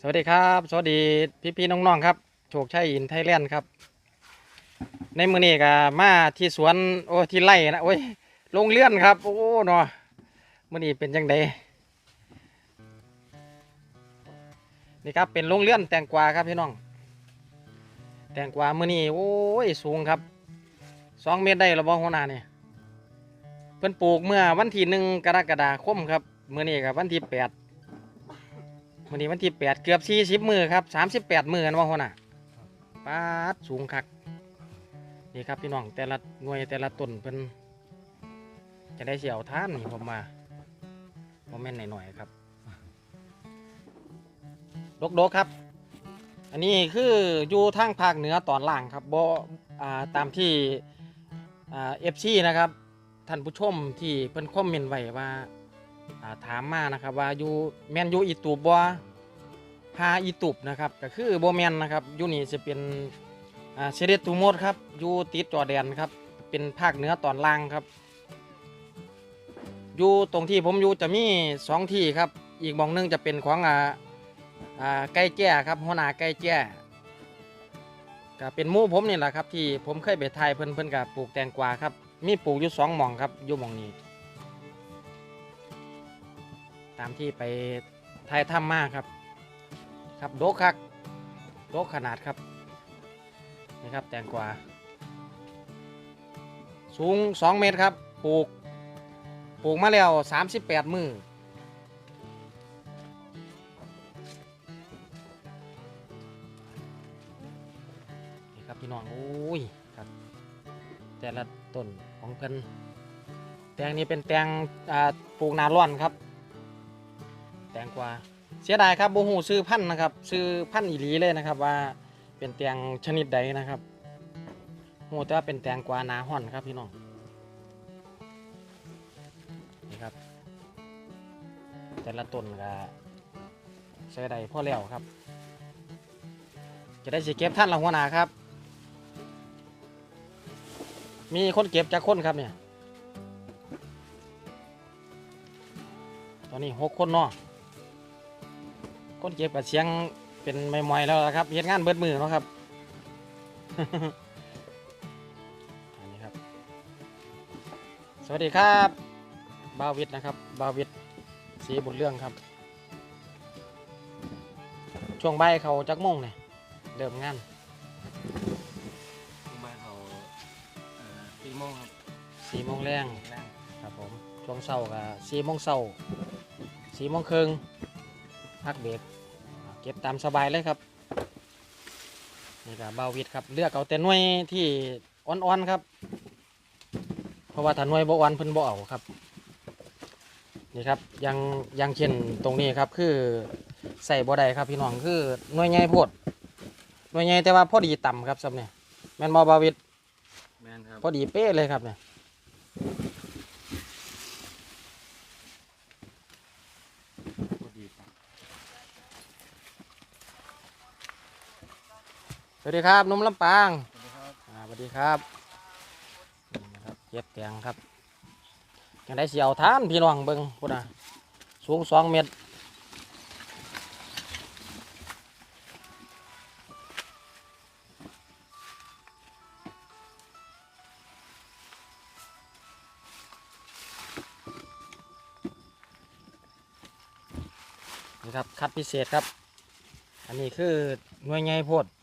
สวัสดีครับ สวัสดีพี่พี่น้องๆครับ โชคชัยอินไทยแลนด์ครับ ในมือนี้ก็มาที่สวนโอ้ที่ไร่นะโอ้ยโรงเรือนครับ โอ้เนาะมือนี้เป็นจังไดนี่ครับเป็นโรงเรือนแตงกวาครับพี่น้อง แตงกวามือนี้โอ้ยสูงครับสองเมตรได้หรือบ่หัวหน้านี่เพิ่นปลูกเมื่อวันที่หนึ่งกรกฎาคมครับมือนี้กับวันที่แปด วันนี้วันที่แปดเกือบสี่สิบมือครับสามสิบแปดมือกันว่าหัวหน่ะปาดสูงคักนี่ครับพี่น้องแต่ละหน่วยแต่ละต้นเป็นจะได้เสียวท่านนี่ผมมาโมเมนต์หน่อยๆครับดกดกๆครับ อันนี้คืออยู่ทางภาคเหนือตอนล่างครับบ่อ่าตามที่อ่าเอฟซีนะครับท่านผู้ชมที่เพิ่นคอมเมนต์ไว้ว่า อ่าถามมานะครับว่าอยู่แมนอยู่อีตูบบ่พาอีตูบนะครับก็คือโบแมนนะครับอยู่นี่จะเป็นอ่าเซเดตูโมดครับอยู่ติดจอแดนครับเป็นภาคเหนือตอนล่างครับ อยู่ตรงที่ผมอยู่จะมีสองที่ครับ อีกมองหนึงจะเป็นของอ่าอ่าไก่แจ้ครับหัวหน้าไก่แจ้ก็เป็นหมู่ผมนี่แหละครับที่ผมเคยไปถ่ายเพิ่นเพิ่นกับปลูกแตงกวาครับมีปลูกอยู่สองหม่องครับอยู่หม่องนี้ ตามที่ไปถ่ายถ้ำมาครับ ครับโดกคักโดกขนาดครับนี่ครับแตงกวาสูง 2 เมตรครับปลูกปลูกมาแล้ว 38 มือนี่ครับพี่น้องโอ้ยครับแต่ละต้นของเพิ่นแตงนี้เป็นแตงปลูกนาร้อนครับ วาเสียดายครับโบหูซื้อพันธุ์นะครับ ซื้อพันธุ์อีหลีเลยนะครับ ว่าเป็นแตงชนิดใดนะครับโหแต่ว่าเป็นแตงกวานาห่อนครับพี่น้องนี่ครับ แต่ละต้นก็เสียดายพ่อแล้วครับ จะได้สิเก็บท่านละหัวหน้าครับ มีคนเก็บจากคนครับเนี่ย ตอนนี้หกคนเนาะ คนเก็บกับเสียงเป็นไม่มอยๆแล้วล่ะครับเฮ็ดงานเบิดมือเนาะครับ อันนี้ครับ สวัสดีครับบาวิทนะครับบาวิทสีบุญเรื่องครับ ช่วงบ่ายเขาจักโมงเนี่ยเริ่มงานบ้านเขาปีโมงครับสี่โมงแรงแรงครับผมช่วงเช้ากับสี่โมงเช้าสี่โมงครึ่ง พักเบรกเก็บตามสบายเลยครับนี่ก็เบาวิดครับเลือกเอาแต่หน่วยที่อ่อนๆครับ เพราะว่าถ้าหน่วยบ่อ่อนเพิ่นบ่เอาครับนี่ครับอยังอยังเช่นตรงนี้ครับคือใส่บ่ได้ครับพี่น้องคือหน่วยใหญ่โพดหน่วยใหญ่แต่ว่าพอดีต่ำครับซับเนี่ยแม่นบ่เบาวิดแมนครับพอดีเป๊ะเลยครับเนี่ย พอดีครับ ส วัสดีครับหนุ่มลำปางสวัสดีครับอ่าสวัสดีครับนี่นะครับเย็บแตงครับยังได้เสียวทานพี่น้องเบิ้งพุ่นนะสูงสองเมตรนี่ครับคัดพิเศษครับ อันนี้คือหน่วยใหญ่โพดห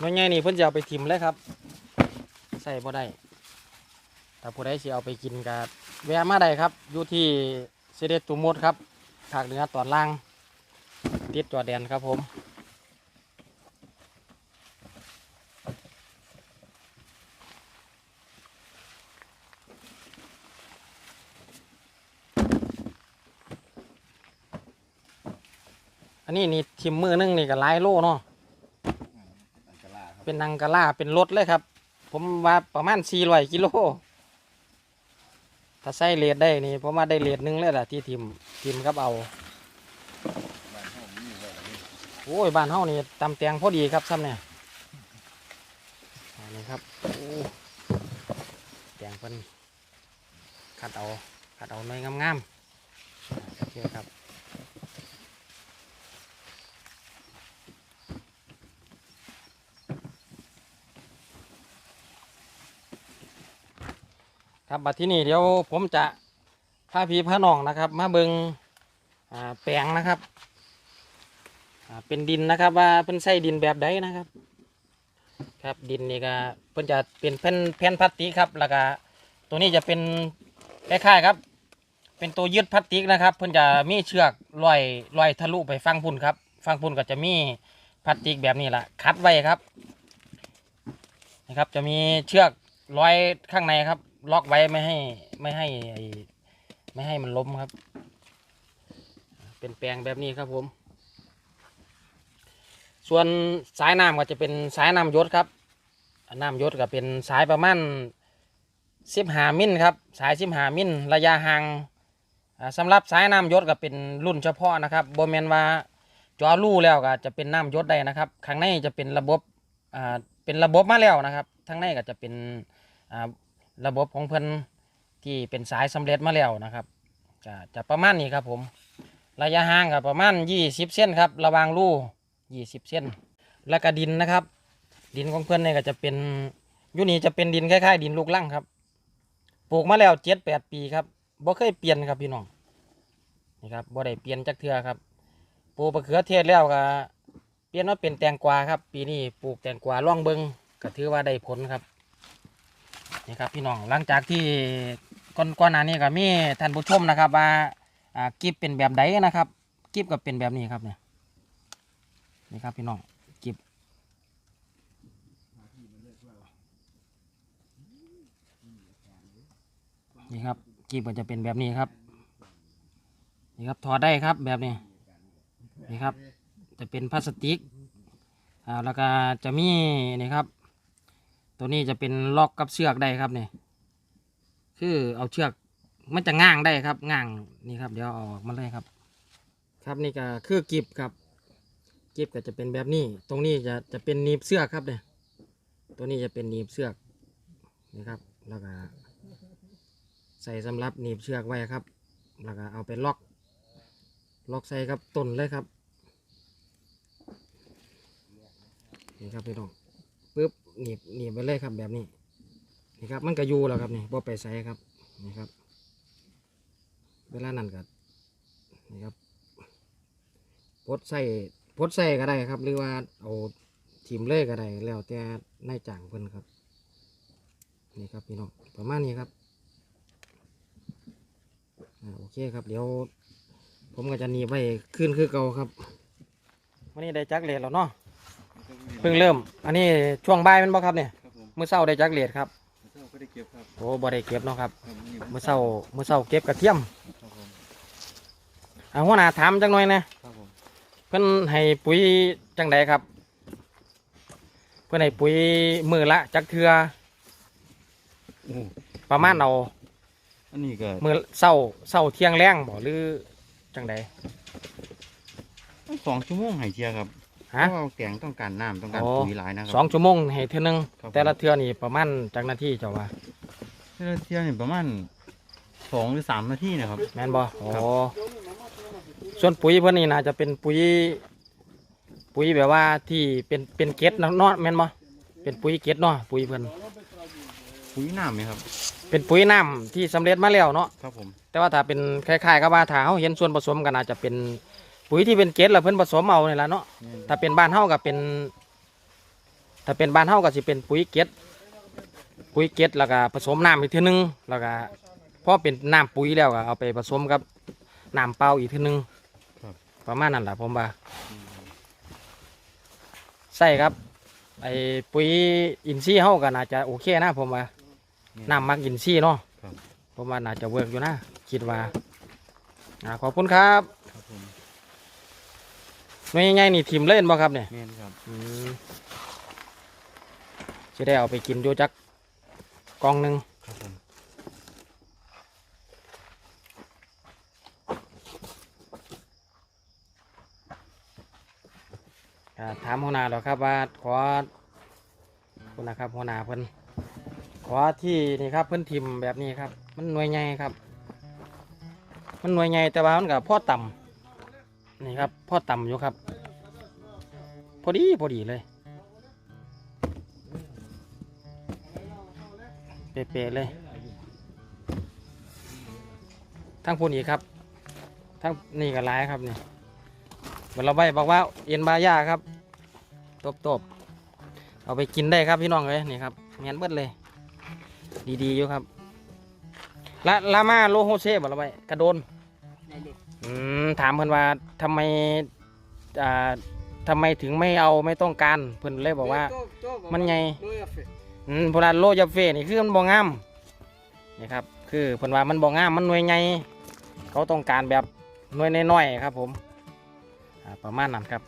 น่วยใหญ่นี่เพิ่นจะเอาไปทิมเลยครับ ใส่บ่ได้ถ้าผู้ใดสิเอาไปกินก็แวะมาได้ครับ อยู่ที่เสด็จตุมดครับภาคเหนือตอนล่าง ติดจอร์แดนครับผมอันนี้นี่ทิมมือนึงนี่ก็หลายโลเนาะ อันกะลาครับ เป็นนังกะล่าเป็นรถเลยครับ ผมว่าประมาณ400กิโลถ้าใส่เลดได้นี่ผมว่าได้เลดนึงเลยล่ะที่ทิมทิมครับเอาโอ้ยบ้านเฮานี่ตำแตงพอดีครับซ้ำเนี่ยนนี้ครับโอ้แตงเพิ่นขัดเอาขัดเอาหน่อยงามๆโอเคครับ ครับบัดที่นี่เดี๋ยวผมจะพาพี่พาน้องนะครับ มาเบิงแปลงนะครับเป็นดินนะครับว่าเพิ่นใส่ดินแบบใดนะครับ ครับดินนี่ก็เพิ่นจะเป็นแผ่นแผ่นพลาสติกครับแล้วก็ตัวนี้จะเป็นคล้ายๆครับ เป็นตัวยึดพลาสติกนะครับ เพิ่นจะมีเชือกลอยลอยทะลุไปฟังพุ่นครับฟังพุ่นก็จะมีพลาสติกแบบนี้แหละคัดไว้ครับนะครับ จะมีเชือกลอยข้างในครับ ล็อกไว้ไม่ให้ไม่ให้ไอ้ไม่ให้มันล้มครับ เป็นแปลงแบบนี้ครับผม ส่วนสายน้ำก็จะเป็นสายน้ำยศครับน้ำยศก็เป็นสายประมาณสิบหามิลครับ สายสิบหามิลระยะห่างอ่าสำหรับสายน้ำยศก็เป็นรุ่นเฉพาะนะครับโบแมนว่าจอรูแล้วก็จะเป็นน้ำยศได้นะครับข้างในจะเป็นระบบเป็นระบบมาแล้วนะครับทั้งในก็จะเป็น ระบบของเพิ่อนที่เป็นสายสำเร็จมาแล้วนะครับจะจะประมาณนี้ครับผม ระยะห่างก็ประมาณ 20 เส้นครับ ระวางรูยี่สิบเส้น แล้วก็ดินนะครับ ดินของเพื่อนเนี่ยก็จะเป็นยุนี่จะเป็นดินคล้ายๆ ดินลูกลังครับ ปลูกมาแล้วเจ็ดแปดปีครับบ่เคยเปลี่ยนครับพี่น้องนี่ครับบ่ได้เปลี่ยนจักเทือครับปลูกมะเขือเทศแล้วก็เปลี่ยนมาเป็นแตงกวาครับ ปีนี้ปลูกแตงกวาล่องเบิงก็ถือว่าได้ผลครับ นี่ครับพี่น้องหลังจากที่ก่อนก่อนหน้านี้ก็มีท่านผู้ชมนะครับว่าอ่ากิฟเป็นแบบใดนะครับ กิฟก็เป็นแบบนี้ครับเนี่ยนี่ครับพี่น้องกิบนี่ครับกิบก็จะเป็นแบบนี้ครับนี่ครับถอดได้ครับแบบนี้นี่ครับ จะเป็นพลาสติกอ่าแล้วก็จะมีนี่ครับ ตัวนี้จะเป็นล็อกกับเชือกได้ครับนี่คือเอาเชือกมันจะง่างได้ครับง่างนี่ครับ เดี๋ยวเอาออกมาเลยครับ ครับนี่ก็คือกิบครับ กิบก็จะเป็นแบบนี้ ตรงนี้จะจะเป็นหนีบเสื้อกครับเนี่ยตัวนี้จะเป็นหนีบเสื้อกนี่ครับ แล้วก็ใส่สำหรับหนีบเชือกไว้ครับ แล้วก็เอาไปล็อก ล็อกใส่ครับต้นเลยครับนี่ครับพี่น้อง หนีบหนีบไปเลยครับแบบนี้นี่ครับ มันก็อยู่แล้วครับนี่บ่ไปใส่ครับนี่ครับ เวลานั้นก็นี่ครับปลดใส่ปลดใส่ก็ได้ครับ หรือว่าเอาทีมเลยก็ได้แล้วแต่นายจ้างเพิ่นครับนี่ครับพี่น้องประมาณนี้ครับอโอเคครับเดี๋ยว ผมก็จะหนีไว้ขึ้นคือเก่าครับวันนี้ได้จักเลดแล้วเนาะ เพิ่งเริ่ม อันนี้ช่วงบ่ายแมันบ่ครับเนี่ยครับผมมื้อเช้าได้จักเลดครับเจ้าก็ได้เก็บครับโอ้บ่ได้เก็บเนาะครับครับนี่มื้อเช้ามื้อเช้าเก็บกระเทียมครับผมอ่าหัวหน้าถามจังหน่อยนะครับผมเพิ่นให้ปุ๋ยจังใดครับ เพิ่นให้ปุ๋ยมือละจักเทือโอ้ประมาณเอาอันนี้ก็มือเช้าเช้าเที่ยงแรงบ่หรือจังใด สองชั่วโมงให้เทียครับ เพฮะราะว่าแกงต้องการน้ำต้องการโอ้ปุ๋ยหลายนะครั สองชั่วโมงให้เทื่อนึง ครับผมแต่ละเทื่อนี่ประมาณจักนาทีเจ้าว่าเทียนี่ประมาณสองหรือสามนาทีนะครับ แม่นบ่โอ้ครับ ส่วนปุ๋ยเพิ่นนี่น่าจะเป็นปุ๋ย ปุ๋ยแบบว่าที่เป็นเป็นเกล็ดเนาะเนาะแม่นบ่เป็นปุ๋ยเกล็ดเนาะปุ๋ยเพิ่นปุ๋ยน้ำไหมครับ เป็นปุ๋ยน้ำที่สำเร็จมาแล้วเนาะ ครับผม แต่ว่าถ้าเป็นคล้ายๆกับว่าถ้าเฮาเห็นส่วนผสมกันอาจจะเป็น ปุ๋ยที่เป็นเกล็ดแล้วเพิ่นผสมเอานี่ล่ะเนาะถ้าเป็นบ้านเฮาก็เป็น ถ้าเป็นบ้านเฮาก็สิเป็นปุ๋ยเกล็ดปุ๋ยเกล็ดแล้วก็ผสมน้ำอีกทีนึงแล้วก็พอเป็นน้ำปุ๋ยแล้วก็เอาไปผสมกับน้ำเปล่าอีกทีนึงครับประมาณนั้นแหละผมว่าใส่ครับไอ้ปุ๋ยอินทรีย์เฮาก็น่าจะโอเคนะผมว่าน้ำมักอินทรีย์เนาะครับผมว่าน่าจะเวิร์กอยู่นะคิดว่าอ่าขอบคุณครับ ครับผมหน่วยใหญ่ๆนี่ทีมเล่นบ่ครับเนี่ยแม่นครับอืมจะได้เอาไปกินอยู่จักกล่องหนึ่งครับผมอ่าถามหัวหน้าหรอกครับว่าขอคุณนะครับหัวหน้าเพิ่นขอที่นี่ครับเพิ่นทิมแบบนี้ครับ มันหน่วยใหญ่ครับ มันหน่วยใหญ่แต่ว่ามันกับพ่อต่ำ นี่ครับพ่อต่ำอยู่ครับ พอดีพอดีเลย เป๊ะๆเลย ทั้งพูนอีกครับ ทั้งนี่ก็หลายครับนี่เหมือนเราใบบอกว่าเอ็นบายาครับตบตบๆเอาไปกินได้ครับพี่น้องเลยนี่ครับแมนเบิดเลย ดีๆอยู่ครับละลามาโลโฮเซ่บอกเราใบกระโดน อืมถามเพิ่นว่าทำไมอ่าทำไมถึงไม่เอาไม่ต้องการเพิ่นเลยบอกว่า มันไง อืมเพราะว่าโลยาเฟ่นี่คือมันบ่งามนี่ครับ คือเพิ่นว่ามันบ่งามมันหน่วยใหญ่เขาต้องการแบบหน่วยน้อยๆครับ ผมอ่าประมาณนั้นครับ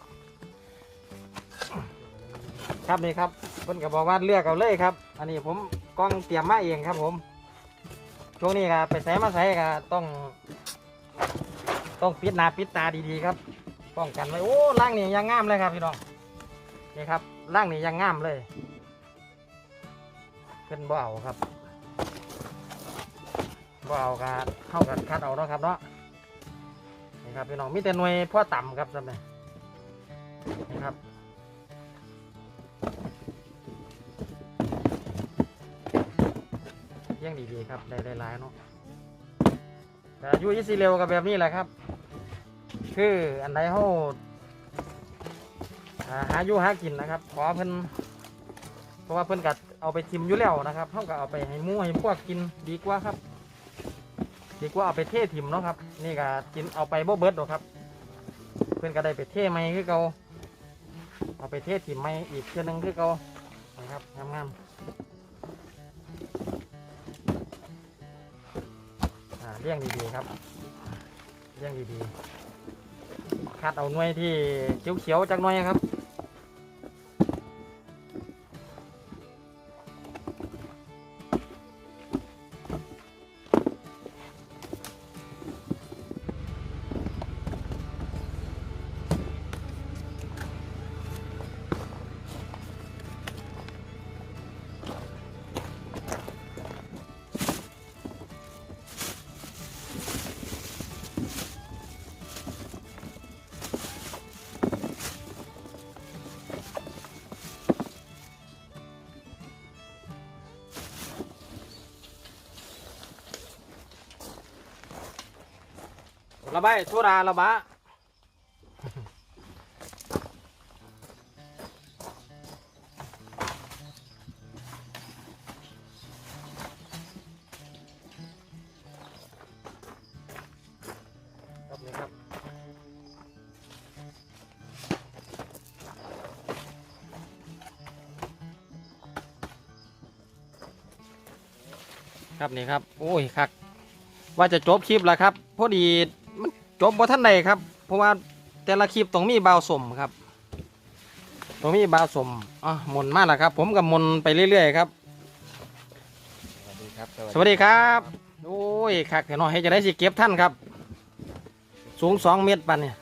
ครับนี่ครับเพิ่นก็บอกว่าเลือกเอาเลยครับ อันนี้ผมกล้องเตรียมมาเองครับ ผมช่วงนี้ก็ไปใส่มาใส่ก็ต้อง ต้องปิดหน้าปิดตาดีๆครับ ป้องกันไว้โอ้ร่างนี่ยังงามเลยครับพี่น้องนี่ครับร่างนี่ยังงามเลยขึ้นบ่เอาครับบ่เอากะเข้ากันคัดเอาเนาะครับเนาะนี่ครับพี่น้องมีแต่หน่วยพ่อต่ำครับสำหรับนี่ครับเลี้ยังดีๆครับได้หลายๆเนาะแต่ยุยี่สิเร็วกับแบบนี้แหละครับ คืออันใดเขาหาอยู่หากินนะครับขอเพิ่นเพราะว่าเพิ่นกัดเอาไปทิมอยู่แล้วนะครับเขาก็เอาไปให้มูให้พวกกินดีกว่าครับ ดีกว่าเอาไปเททิมเนาะครับ นี่ก็กินเอาไปบ่เบิดหรอกครับ เพิ่นก็ได้ไปเทไหมคือเก่าเอาไปเททิมไหมอีกเชือนึงคือเก่านะครับงามๆเลี้ยงดีๆครับเลี้ยงดีๆ คัดเอาหน่วยที่เขียวๆจากหน่วยครับ ระบายโซดาระบะครับนี่ครับครับนี่ครับ โอ้ยคักว่าจะจบคลิปแล้วครับ พอดี จบบ่ท่านใดครับ เพราะว่าแต่ละคลิปต้องมีบาวสมครับต้องมีบาวสมอะหมุนมาแล้วครับ ผมกับหมุนไปเรื่อยๆครับ สวัสดีครับสวัสดีครับโอ้ยคักเนาะให้จะได้สิเก็บท่านครับ สูงสองเมตรปันเนี่ย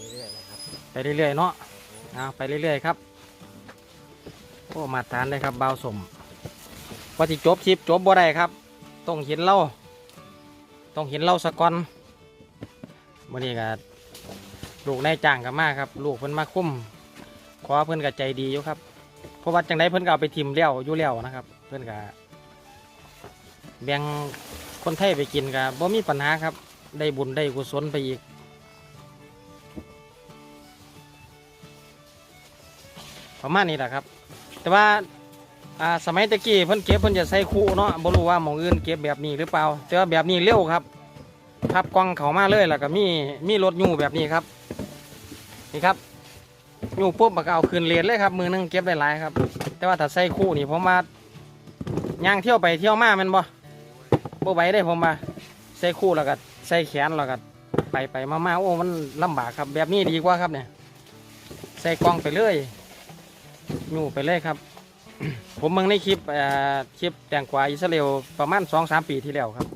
เรื่อยๆนะครับไปเรื่อยๆเนาะเอาไปเรื่อยๆครับโอ้มาทานเลยครับบาวสมว่าที่จบคลิปจบบ่ได้ครับ ต้องเห็นเล่าต้องเห็นเล่าสะก่อน วันนี้ก็ลูกนายจ้างกับมาครับ ลูกเพิ่นมาคุ้มขอเพิ่นก็ใจดีอยู่ครับเพราะว่าจังไดเพิ่นก็เอาไปทิมเลี้ยวอยู่แล้วนะครับ เพิ่นก็แบ่งคนไทยไปกินก็บ่มีปัญหาครับ ได้บุญได้กุศลไปอีกประมาณนี้แหละครับ แต่ว่าอ่าสมัยตะกี้เพิ่นเก็บเพิ่นจะใส่คู่เนาะบ่รู้ว่าหมองอื่นเก็บแบบนี้หรือเปล่า แต่ว่าแบบนี้เร็วครับ พับกล้องเขามาเลยแล้วก็มีมีรถยูแบบนี้ครับ นี่ครับยูปุ๊บมันก็เอาคืนเลนเลยครับ มือนึงเก็บได้หลายครับ แต่ว่าถ้าใส่คู่นี่ผมมาย่างเที่ยวไปเที่ยวมามันบ่บ่ไหวได้ผมมาใส่คู่แล้วก็ใส่แขนแล้วก็ไปไปมามาโอ้มันลำบากครับ แบบนี้ดีกว่าครับเนี่ย ใส่กล้องไปเลยยูไปเลยครับ ผมมืองในคลิปเอ่อคลิปแตงกวาอิสราเอลประมาณสองสามปีที่แล้วครับ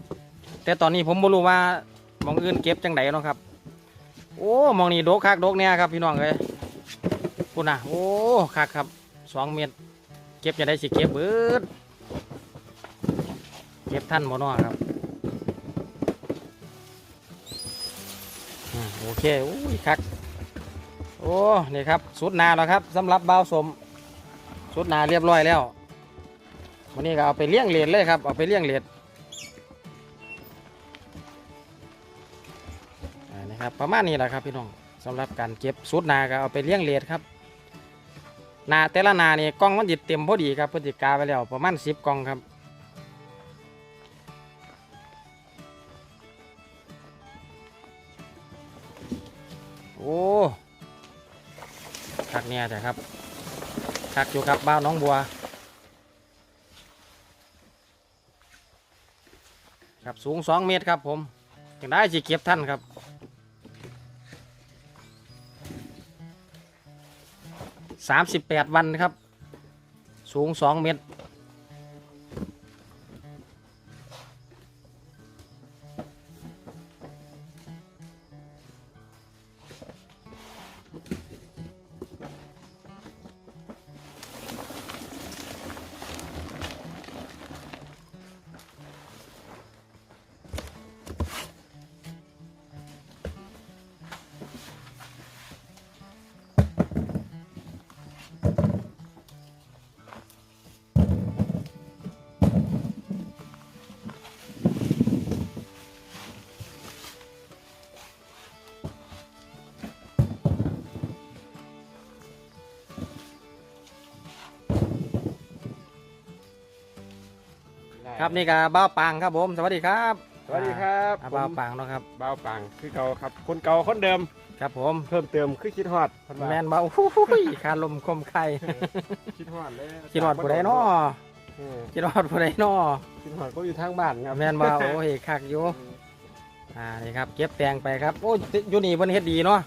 แต่ตอนนี้ผมไม่รู้ว่ามองอื่นเก็บจังไดเนาะครับ โอ้มองนี่โดกคักโดกเนี่ยครับพี่น้องเลยคุณนะโอ้คักครับสองเมตรเก็บจะได้สิเก็บเบิดเก็บท่านบ่เนอครับโอเคโอ้ยคักโอ้นี่ครับสุดนาแล้วครับสำหรับเบาวสมสุดนาเรียบร้อยแล้ววันนี้ก็เอาไปเลี้ยงเลดเลยครับเอาไปเลี้ยงเลด นะครับ ประมาณนี้แหละครับพี่น้องสำหรับการเก็บสุดนาก็เอาไปเลี้ยงเลดครับนาแต่ละนานี่กล้องมันจิตเต็มพอดีครับพฤติกาไปแล้วประมาณสิบกล่องครับโอ้คักเนี่ยแต่ครับคักอยู่ครับบ้านน้องบัว ครับสูงสองเมตรครับผมจังได้สิเก็บท่านครับ สามสิบแปดวันครับ สูงสองเมตร ครับนี่ก็บ้าวปางครับผม สวัสดีครับสวัสดีครับอ่าผมบ้าวปางเนาะครับบ่าวปังคือเก่าครับ คนเก่าคนเดิม ครับผม เพิ่มเติมคือคิดฮอดเพิ่นว่าแมนเบาหุ้ยคาลมคมไข่คิดฮอดเลยคิดฮอดผู้ใดน้อเออคิดฮอดผู้ใดน้อคิดฮอดก็อยู่ทางบ้านครับแมนเบาโอ้ยคักอยู่อ่านี่ครับ เก็บแตงไปครับโอ้ยอยู่นี่เพิ่นเฮ็ดดีเนาะ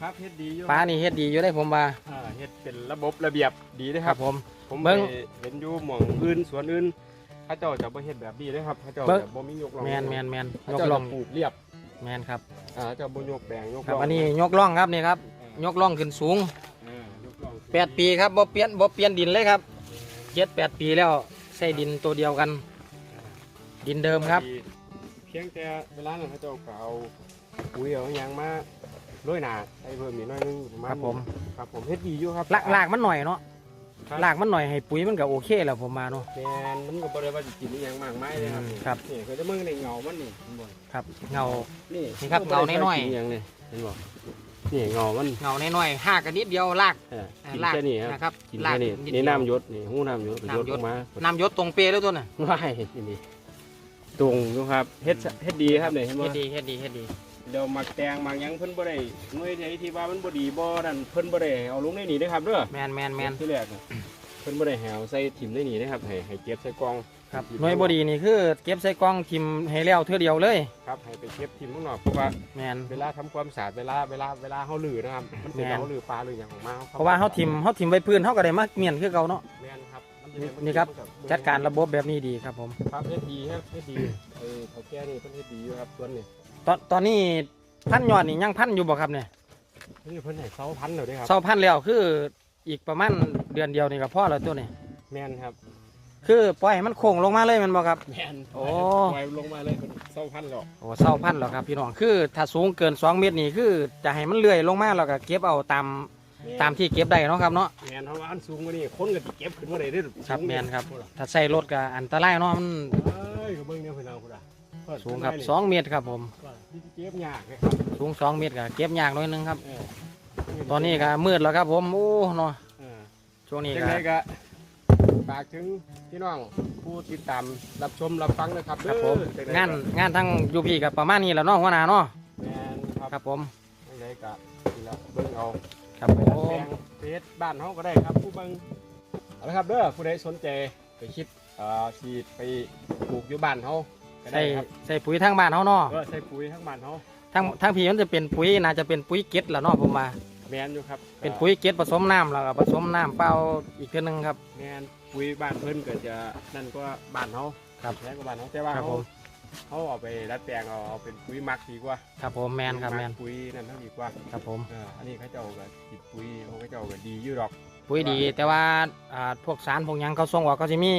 ครับเฮ็ดดีอยู่ป้านี่เฮ็ดดีอยู่ได้ผมว่าอ่าเฮ็ดเป็นระบบระเบียบดีเด้อคครัรับบผม ผมเบิ่ไปงเห็นอยู่หม่องอื่นสวนอื่น เขาเจ้าจะบ่เฮ็ดแบบนี้เด้อครับเขาเจ้าเบิ่งจะบ่มียกล่องแมนแมนแมนเขายกเจ้าล่จะองปลูกเรียบแมนครับอ่าเขาเจ้าบ่ยกแปลงยกครับล่องอันนี้ยกล่องครับนี่ครับ ยกล่องขึ้นสูงเออยกล่องแปดปีครับบ่เปลี่ยนบ่เปลี่ยนดินเลยครับเจ็ดแปดปีแล้วใช้ดินตัวเดียวกัน ดินเดิมครับ เพียงแต่เวลานั้นเขาเจ้าก็เอาปุ๋ยเอาหยังมาโรยหน้าให้เพิ่มอีกหน้อยนึงปะาณครับผม ครับผมเฮ็ดดีอยู่ครับลากลากมันหน่อยเนาะ ครับลากมันหน่อยให้ปุ๋ยมันก็โอเคแล้วผมมาเนาะ แมนมันก็บ่ได้ว่าสิกินอหยังมากมายเลยครับอืมครับ นี่เขาจะมึงในเงามันนี่เห็นบ่ครับเงา นี่นี่ครับเงาน้อยๆ กินหยังนี่เห็นบ่นี่เงามันเงาน้อยๆห้ากันนิดเดียวลากเอออ่ากินลากแค่นี้ครับนะครับกินลากแค่นี้ดนี่เดียว น้ำหยศนี่หูน้ำหยศน้ำหยดลงมาน้ำยศตรงเปรแล้วตัวน่ะว้ายนี่นี่ตรงอยู่ครับเฮ็ดเฮ็ดดีครับนี่เห็นบ่ เฮ็ดดีเฮ็ดดีเฮ็ดดี เดี๋ยวมักแตงมักหยังเพิ่นบ่ได้หน่วยใดที่ว่ามันบ่ดีบ่นั่นเพิ่นบ่ได้เอาลงในนี่เด้อครับเด้อแมนแมนแมนที่แรกน่ะ เพิ่นบ่ได้แหวใส่ถิ่มในนี่เด้อครับให้ให้เก็บใส่กล่องครับหน่วยบดีนี่คือเก็บใส่กล่องทิมให้แล้วเท่าเดียวเลย ครับให้ไปเก็บถิ่มข้างนอกเพราะว่าแมน เวลาทำความสะอาดเวลาเวลาเวลาเฮาลือนะครับมันเป็นแม่น เฮาลือปลาลือหยังออกมาเพราะว่าเขาทิมเขาทิมไว้พื้นเขาก็ได้มาเมียนคือเก่าเนาะ แม่นครับมัจะได้มันี่ครับ มันจัดการระบบแบบนี้ดีครับผม ครับเฮ็ดดีครับเฮ็ดดีเออเขาแก่นี่เพิ่นเฮ็ดดีอยู่ครับส่วนนี้ตอนตอนนี้พันยอดนี่ยังพันอยู่บ่ครับเนี่ยนี่เพิ่นให้เสาพันแล้วเด้อครับ เศร้าพันแล้วคืออีกประมาณ เดือนเดียวนี่ก็พอแล้วตัวนี้แม่นครับคือปล่อยให้มันโค้งลงมาเลยแมันบ่ครับ แม่นโอ้ ปล่อยลงมาเลยเพิ่นเสาพันแล้วโอ้เศร้าพันแล้วครับพี่น้องคือถ้าสูงเกิน2เมตรนี่คือจะให้มันเลื่อยลงมาแล้วก็เก็บเอาตามแม่นตามที่เก็บได้เนาะครับเนาะ แม่นเพราะว่าอันสูงกว่านี้คนก็สิเก็บขึ้นมาได้เด้อครับสูงแม่นครับพุ่ล่ะถ้าใส่รถก็อันตรายเนาะมันเอ้ยก็เบิ่งเนี่ยเพิ่นเอาพุ่นน่ะเพิ่นสูงครับเพิ่นสองเมตรครับผมว่าที่เก็บยากเลยครับสูงสองเมตรก็เก็บยากหน่อยนึงครับ เออตอนนี้ก็มืดแล้วครับผมโอ้เนาะเออ ช่วงนี้จังก็ไดก็ฝากถึงพี่น้องผู้ติดตามรับชมรับฟังนะครับครับผมเด้อจัใดงานก็งานทั้งอยูพีกับประมาณนี้แหล้วเนาะหัวหน้าเนาะแม่นครับครับผมจังไดก็นี่ละเบิ่งเอาครับผไปดัดมแปลงเฟซบ้านเฮาก็ได้ครับผู้เบิ่งเอาละครับเด้อผู้ใดสนใจไปคิดเอ่อสิไปปลูกอยู่บ้านเฮาก็ได้ใส่ครับใส่ปุ๋ยทางบ้านเขาเนาะเออใส่ปุ๋ยทั้งบ้านเฮาทางทางพี่มันจะเป็นปุ๋ยน่าจะเป็นปุ๋ยเก็ดแหละเนาะผมว่า แม่นอยู่ครับเป็นปุ๋ยเก็ดผสมน้ำแล้วก็ผสมน้ำเปล่าอีกเท่านึงครับ แมนปุ๋ยบ้านเพิ่นก็จะนั่นก็บ้านเขาครับแพงกว่าบ้านเขาแต่ว่าครับเขาผม เขาเอาไปรัดแปลงเอาเอาเป็นปุ๋ยหมักดีกว่าครับผมแมนครับปุ๋แมยหนกปุ๋ยนั่นเท่าดีกว่าครับผมเอออันนี้เขาเจ้าก็ติดปุ๋ยเขาเจ้าก็ดีอยู่ดอก ปุ๋ยดีแต่ว่าอ่าพวกสารพวกหยังเขาส่งออกเขาจะมี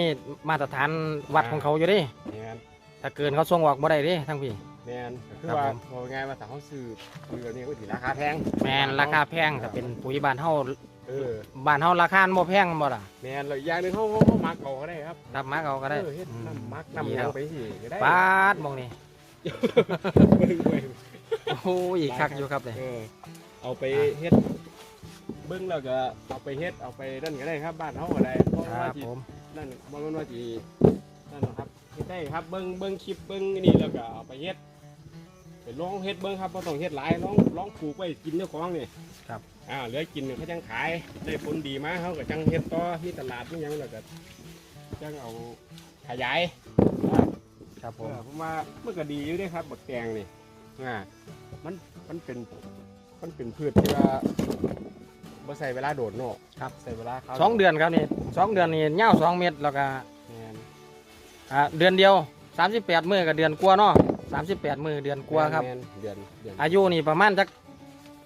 มาตรฐานวัดของเขาอยู่เดิแมนถ้าเกินเขาส่งออกบ่ได้เดิทั้งพี่ แมนก็คือครับว่าผมพอาไงายว่าถ้าเขาซื้อปุ๋ยแบบนี้ก็ถือราคาแพงแมนราคาแพงแต่เป็นปุ๋ยบ้านเฮาเออบ้านเฮาราคาบ่แพงบ่ล่ะแมนแล้วอีกอย่างหนึงเขาเขาเขาหมักเอาก็ได้ครับรับมาเอาก็ได้เออเฮ็ดอืมน้ำหมักดีน้ำหแล้ยังวไปสิก็ได้ปาดมองนี่เบิ่งเบิ่งโอ้ยคักอยู่ครับเนี่ยเออเอาไปเฮ็ดเบิ้งแล้วก็เอาไปเฮ็ดเอาไปนั่นก็ได้ครับบ้านเฮาก็ได้เพราะคว่ารับสิ ผมนั่นบ่แม่นว่าสินั่นหรอกครับเฮ็ดได้ครับเบิ้งเบิ้งคลิปเบิ้งนี่แล้วก็เอาไปเฮ็ด ไปลองเฮ็ดเบิ้งครับบ่ต้องเฮ็ดหลายลองลองปลูกไว้กินเจ้าของนี่ครับ อ่าเหลือกินเนี่ยเขาจังขายได้ผลดีมาเขาก็จังเฮ็ดต่อมีตลาดมีหยังแล้วก็จังเอาขยายครับผเอมอผมว่ามันก็ดีอยู่เด้ครับบักแตงนี่อ่ามันมันเป็นมันเป็นพืชที่ว่าบ่ใส่เวลาโดดเนาะครับ ใส่เวลาเขาสองเดือนครับนี่สองเดือนนี่เงาวสองเม็ดแล้วก็แม่นอ่าเดือนเดียว38มื้อกับเดือนกว่าเนาะ 38มื้อเดือนกว่าครับ แม่นเดือนเดือนอายุนี่ประมาณจัก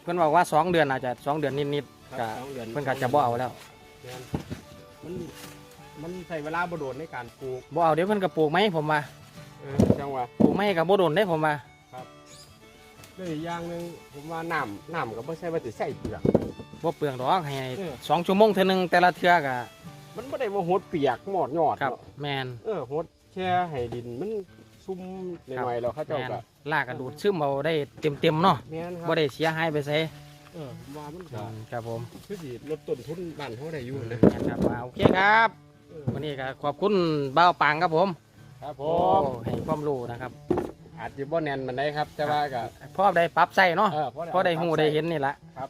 เพิ่นบอกว่าสองเดือนอาจจะสองเดือนนิดคๆรัก็บสองเดือนเพิ่นก็จะบ่เอาแล้วแม่นมันมันใส่เวลาบ่โดดในการปลูกบ่เอาเดี๋ยวเพิ่นก็ปลูกไม้ผมว่าเออจังว่าปลูกไม้ก็บ่โดนได้ผมว่าเลยอีกอย่างหนึงผมว่าน้ำน้ำก็บ่ใช่ว่าสิใส่เปลือก บ่เปลืองดอกให้เออ สองชั่วโมงเท่านึงแต่ละเทื่อก็มันบ่ได้ว่าโหดเปียกหมอดยอดครับเนาะแมนเออโหดแช่ให้ดินมัน ซุ่มหน่อยๆแล้วเขาแมเจ้านก็ลากกระดูดซึมเอาได้เต็มๆเนาะแม่นครับบ่ได้เสียหายไปไสเออผมว่ามันอืก็มครับผมคือสิลดต้นทุนบ้านเขาได้อยู่นะครับอ่าโอเคครับ เออวันนี้ก็ขอบคุณบ่าวปังครับผมครับผโอ้มให้ความรู้นะครับอาจจะบ่แน่นมันได้ครับ แต่ว่าก็พอได้ปรับใส่เนาะเออพอได้หูได้เห็นนี่ละครับ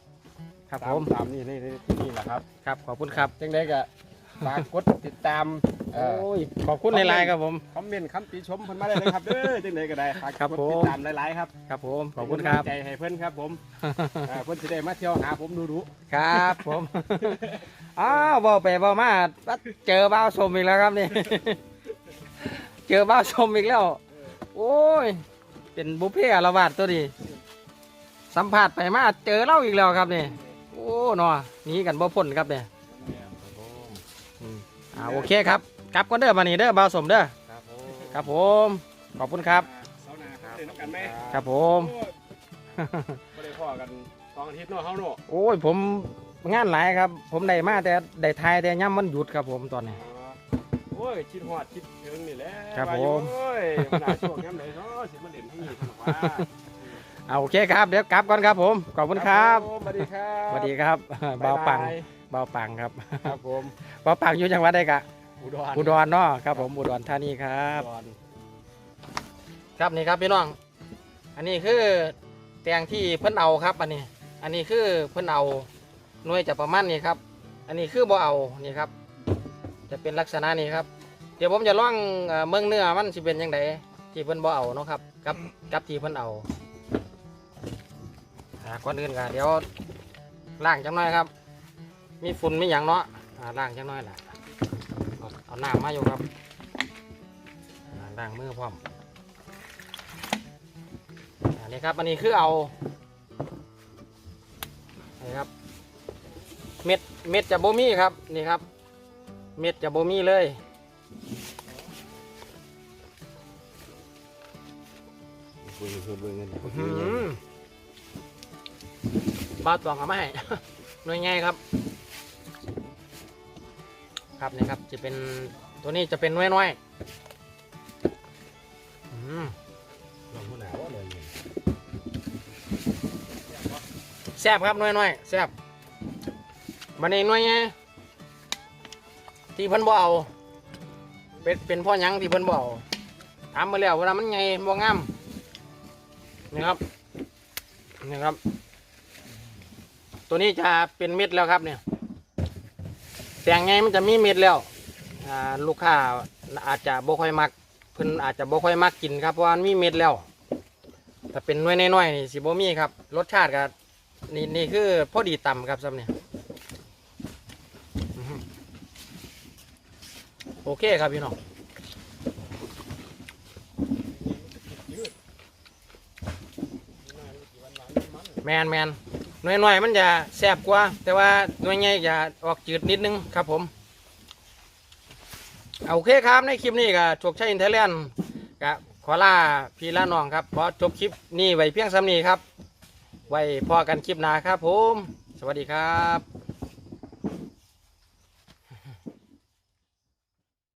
ครับตาผมมตามนี่นี่นี่นี่แหละครับ ครับขอบคุณครับ จังได้ก็ ฝากกดติดตามเอ่อ โอ้ยขอบคุณในไลน์ครับผม คอมเมนต์คำติชมเพิ่นมาได้เลยครับเด้อจังไดก็ได้ฝากครับกดผมติดตามหลายๆครับครับผมขอบคุณครับ เป็นกำลังใจให้เพิ่นครับผมเออเพิ่นสิได้มาเที่ยวหาผมดูดูครับผม อ้าวเบาไปเบามาเจอบ้าวชมอีกแล้วครับนี่ เจอบ้าวชมอีกแล้ว โอ้ย เป็นบุฟเฟ่ต์อาละวาดตัวนี้สัมผัสไปมาเจอเล่าอีกแล้วครับนี่ โอ้หนอหนีกันบ่พ้นครับเนี่ยอืม อ่าโอเคครับกลับก็เด้อมานี่เด้อบ้าวสมเด้อครับผมครับผม ขอบคุณครับ เสาร์หน้าครับเล่นน้ำกันไหมครับผมโอ้ยบ่ได้พ่อกันสองอาทิตย์เนาะเฮาเนาะโอ้ยผมงานหลายครับ ผมได้มาแต่ได้ทายแต่ย่ำมันหยุดครับผมตอนนี้ โอ้ยคิดฮอดคิดถึงนี่แหละครับว่าอยู่ผมโอ้ยมันน่าช่วงยามไหนเนาะสิมาเล่นที่นี่สนุกว่าเอาโอเคครับเดี๋ยวกลับก่อนครับผมขอบคุณครับผมสวัสดีครับสวัสดีครับเบาปัง บ๊ย เบาปังครับบายครับผมเบาปังอยู่จังหวัดใดกะ อุดรอุดรเนาะครับผมอุดรธานีครับ อุดรครับนี่ครับพี่น้อง อันนี้คือแตงที่เพิ่นเอาครับ อันนี้ อันนี้คือเพิ่นเอาหน่วยจะประมาณนี้ครับ อันนี้คือบ่เอานี่ครับ จะเป็นลักษณะนี้ครับ เดี๋ยวผมจะลองเอ่อเมืองเนื้อมันสิเป็นยังไงที่เพิ่นบ่เอาเนาะครับกับกับที่เพิ่นเอาอ่าก่อนอื่นก็เดี๋ยวล้างจังหน่อยครับ มีฝุ่นมีหยังเนาะอ่าล้างจังหน่อยล่ะเอาเอาน้ำมาอยู่ครับอ่าล้างมือพร้อมอันนี้ครับอันนี้คือเอานี่ครับ เม็ดเม็ดจะโบมี่ครับนี่ครับ เม็ดจะโบมี่เลยเบิ่งเบิ่งเบิ่งเงินอื้อหือบ้าตองเอามาให้หน่วยไงครับ ครับนี่ครับจะเป็นตัวนี้จะเป็นหน่วยน้อยๆอื้อหือลงหัวหน้าว่าเลยเนี่ยแซ่บครับหน่วยน้อยๆแซ่บบันนี้หน่วยไงที่เพิ่นบ่เอาเป็นเป็นเพ่อหยังที่เพิ่นบ่เอาถามมาแล้วเวลามันไงบ่งามนี่ครับนี่ครับ ตัวนี้จะเป็นเม็ดแล้วครับเนี่ย แต่งไงมันจะมีเม็ดแล้วอ่าลูกค้าอาจจะบ่ค่อยมักเพิ่นอาจจะบ่ค่อยมักกินครับเพราะว่ามันมีเม็ดแล้วถ้าเป็นน่วยน้อยๆนี่สิบ่มีครับ รสชาติก็นี่นี่คือพอดีต่ำครับซ้ำเนี่ยอื้อหือโอเคครับพี่น้องแมนแมน หน่วยหน่อยมันจะแซ่บกว่า แต่ว่าหน่วยใหญ่จะออกจืดนิดนึงครับผมเอาโอเคครับในคลิปนี้ก็โชคชัยอินเทเลียนกับขอลาพี่ลาน้องครับขอจบคลิปนี้ไว้เพียงซ้ำนี้ครับ ไว้พอกันคลิปหน้าครับผม สวัสดีครับ